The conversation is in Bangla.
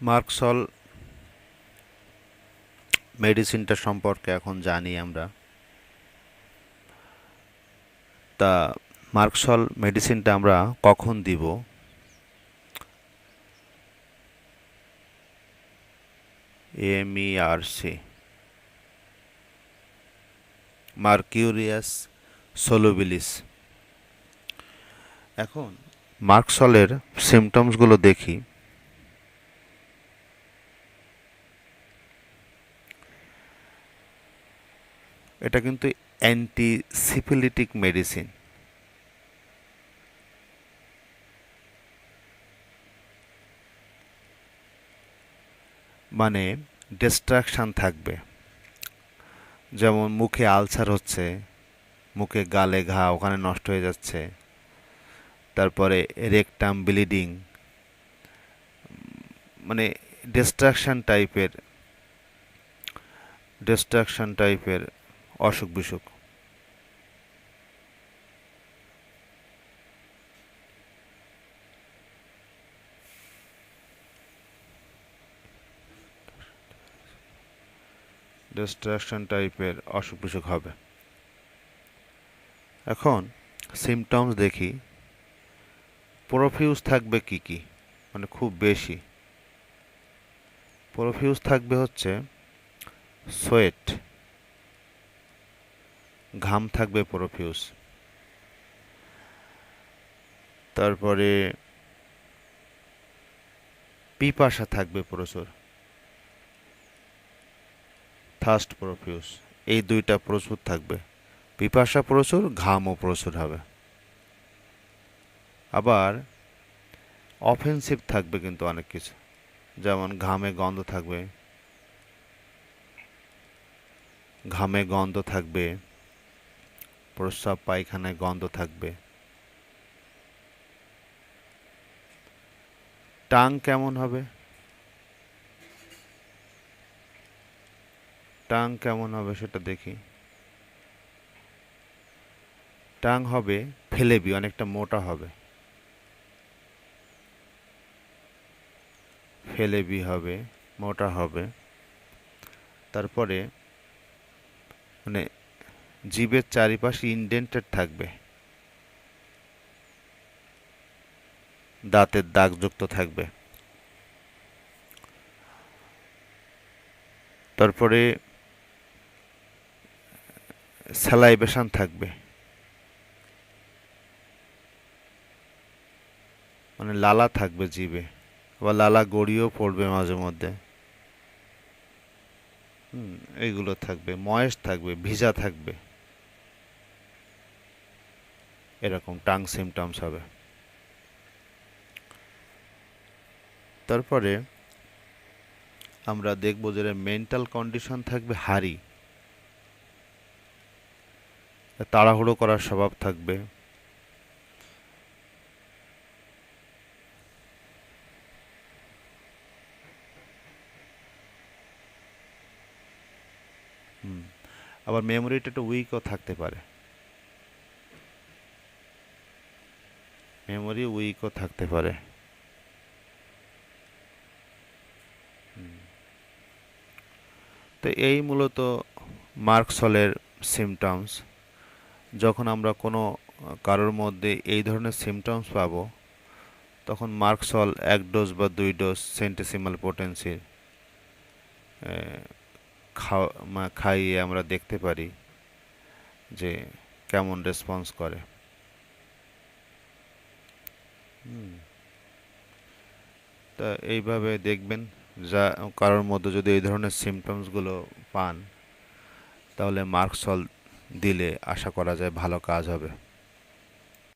মার্কসল মেডিসিনটা সম্পর্কে এখন জানি আমরা। তা মার্কসল মেডিসিনটা আমরা কখন দিব? এমইআরসি মার্কিউরিয়াস সোলোবিলিস এখন মার্কসলের সিমটমসগুলো দেখি। এটা কিন্তু অ্যান্টিসিফিলিটিক মেডিসিন মানে ডিস্ট্রাকশান থাকবে। যেমন মুখে আলসার হচ্ছে, মুখে গালে ঘা ওখানে নষ্ট হয়ে যাচ্ছে, তারপরে রেকটাম ব্লিডিং মানে ডিস্ট্রাকশান টাইপের ডিস্ট্রাকশান টাইপের অসুখ বিসুখ। ডিস্ট্রাকশন টাইপের অসুখ বিসুখ হবে। এখন সিমটমস দেখি। প্রোফিউজ থাকবে কি কি? মানে খুব বেশি। প্রোফিউজ থাকবে হচ্ছে সোয়েট ঘাম থাকবে প্রোফিউজ। তারপরে পিপাসা থাকবে প্রচুর। থার্স্ট প্রফিউস এই দুইটা প্রচুর থাকবে। পিপাসা প্রচুর, ঘামও প্রচুর হবে। আবার অফেন্সিভ থাকবে কিন্তু অনেক কিছু। যেমন ঘামে গন্ধ থাকবে। ঘামে গন্ধ থাকবে। প্রস্রাব পায়খানায় গন্ধ থাকবে। টাং কেমন হবে? টাং কেমন হবে সেটা দেখি। টাং হবে ফেলেবি, অনেকটা মোটা হবে। ফেলেবি হবে, মোটা হবে। তারপরে মানে জীবের চারিপাশে ইনডেন্টেড থাকবে। দাঁতের দাগযুক্ত থাকবে। তারপরে স্যালাইভেশন থাকবে। মানে লালা থাকবে জিভে আবার লালা গড়িয়েও পড়বে মাঝে মধ্যে। হুম, এইগুলো থাকবে। ময়েস থাকবে, ভিজা থাকবে। এরকম টাং সিমটমস হবে। তারপরে আমরা দেখব যে মেন্টাল কন্ডিশন থাকবে হারি তাড়াহুড়ো করার স্বভাব থাকবে। আবার মেমোরিটা একটু উইকও থাকতে পারে। মেমোরি উইকও থাকতে পারে। তো এই মূলত মার্কসলের সিমটমস যখন আমরা কোনো, কারোর মধ্যে এই ধরনের সিমটমস পাবো, তখন মার্কসল এক ডোজ বা দুই ডোজ সেন্টিসিমাল পোটেন্সির খাওয়া খাইয়ে আমরা দেখতে পারি যে কেমন রেসপন্স করে। তা এইভাবে দেখবেন যা কারোর মধ্যে যদি এই ধরনের সিমটমসগুলো পান, তাহলে মার্কসল দিলে আশা করা যায় ভালো কাজ হবে।